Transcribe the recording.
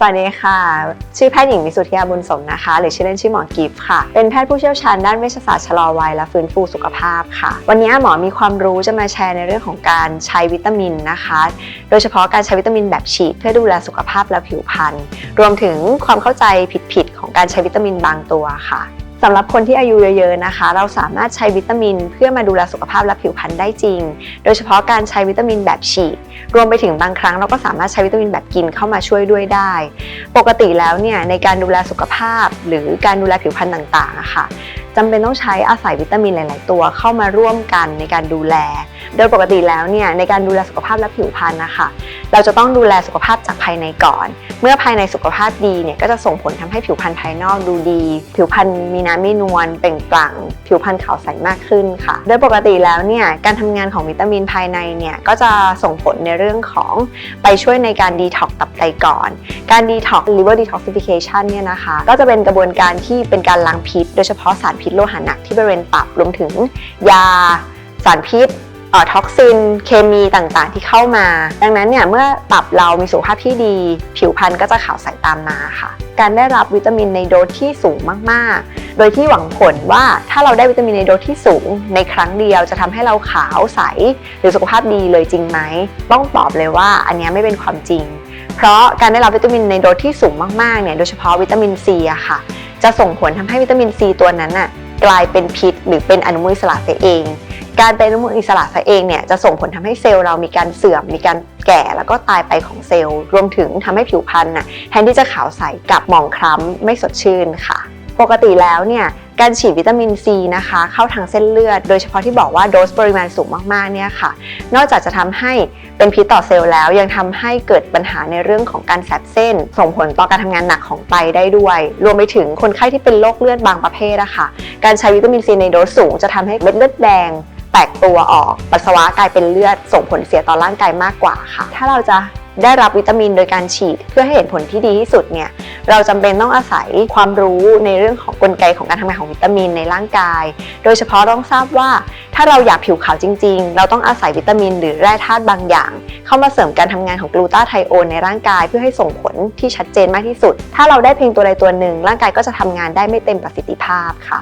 สวัสดีค่ะ ชื่อแพทย์หญิงวิสุทธิยาบุญสมนะคะ หรือชื่อเล่นชื่อหมอกิฟค่ะ เป็นแพทย์ผู้เชี่ยวชาญด้านเวชศาสตร์ชะลอวัยและฟื้นฟูสุขภาพค่ะ วันนี้หมอมีความรู้จะมาแชร์ในเรื่องของการใช้วิตามินนะคะ โดยเฉพาะการใช้วิตามินแบบฉีด เพื่อดูแลสุขภาพและผิวพรรณ รวมถึงความเข้าใจผิดๆของการใช้วิตามินบางตัวค่ะ สำหรับคนที่อายุเยอะๆนะคะ เราสามารถใช้วิตามิน เพื่อมาดูแลสุขภาพและผิวพรรณได้จริง โดยเฉพาะการใช้วิตามินแบบฉีด รวมไปถึงบางครั้งเราก็สามารถใช้วิตามินแบบกินเข้ามาช่วยด้วยได้ ปกติแล้วเนี่ยในการดูแลสุขภาพ หรือการดูแลผิวพรรณต่างๆอะค่ะจำเป็นต้องใช้อาศัยวิตามินหลาย ๆ ตัวเข้ามาร่วมกันในการดูแล โดยปกติแล้วเนี่ยในการดูแลสุขภาพและผิวพรรณนะคะเราจะต้องดูแลสุขภาพจากภายในก่อน เมื่อภายในสุขภาพดีเนี่ยก็จะส่งผลทำให้ผิวพรรณภายนอกดูดี ผิวพรรณมีน้ำมีนวลเปล่งปลั่ง ผิวพรรณขาวใสมากขึ้นค่ะ โดยปกติแล้วเนี่ยการทำงานของวิตามินภายในเนี่ยก็จะส่งผลในเรื่องของไปช่วยในการดีท็อกตับไตก่อน การดีท็อก liver detoxification เนี่ยนะคะก็จะเป็นกระบวนการที่เป็นการล้างพิษ โดยเฉพาะสารพิษโลหะหนักที่บริเวณตับรวมถึงยาสารพิษ ท็อกซินเคมีต่างๆที่เข้ามา ดังนั้นเนี่ยเมื่อตับเรามีสุขภาพที่ดี ผิวพรรณก็จะขาวใสตามมาค่ะ การได้รับวิตามินในโดสที่สูงมากๆ โดยที่หวังผลว่าถ้าเราได้วิตามินในโดสที่สูง ในครั้งเดียวจะทำให้เราขาวใส หรือสุขภาพดีเลยจริงไหมต้องตอบเลยว่าอันนี้ไม่เป็นความจริง เพราะการได้รับวิตามินในโดสที่สูงมากๆเนี่ยโดยเฉพาะวิตามินซีอะค่ะ จะส่งผลทำให้วิตามินซีตัวนั้นน่ะกลายเป็นพิษ หรือเป็นอนุมูลอิสระเสียเอง การเป็นอนุมูลอิสระเสียเองเนี่ยจะส่งผลทำให้เซลล์เรามีการเสื่อม มีการแก่แล้วก็ตายไปของเซลล์ รวมถึงทำให้ผิวพรรณน่ะแทนที่จะขาวใสกลับหมองคล้ำไม่สดชื่นค่ะ ปกติแล้วเนี่ยการฉีดวิตามินซีนะคะ เข้าทางเส้นเลือด โดยเฉพาะที่บอกว่าโดสปริมาณสูงมากๆเนี่ยค่ะ นอกจากจะทำให้เป็นพิษต่อเซลล์แล้ว ยังทำให้เกิดปัญหาในเรื่องของการแสบเส้น ส่งผลต่อการทำงานหนักของไตได้ด้วย รวมไปถึงคนไข้ที่เป็นโรคเลือดบางประเภทอะค่ะ การใช้วิตามินซีในโดสสูงจะทำให้เม็ดเลือดแดง แตกตัวออกปัสสาวะกลายเป็นเลือดส่งผลเสียต่อร่างกายมากกว่าค่ะ ถ้าเราจะได้รับวิตามินโดยการฉีดเพื่อให้เห็นผลที่ดีที่สุดเนี่ยเราจำเป็นต้องอาศัยความรู้ในเรื่องของกลไกของการทำงานของวิตามินในร่างกาย โดยเฉพาะต้องทราบว่าถ้าเราอยากผิวขาวจริง ๆ เราต้องอาศัยวิตามินหรือแร่ธาตุบางอย่าง เข้ามาเสริมการทำงานของกลูตาไทโอนในร่างกาย เพื่อให้ส่งผลที่ชัดเจนมากที่สุด ถ้าเราได้เพียงตัวใดตัวหนึ่งร่างกายก็จะทำงานได้ไม่เต็มประสิทธิภาพค่ะ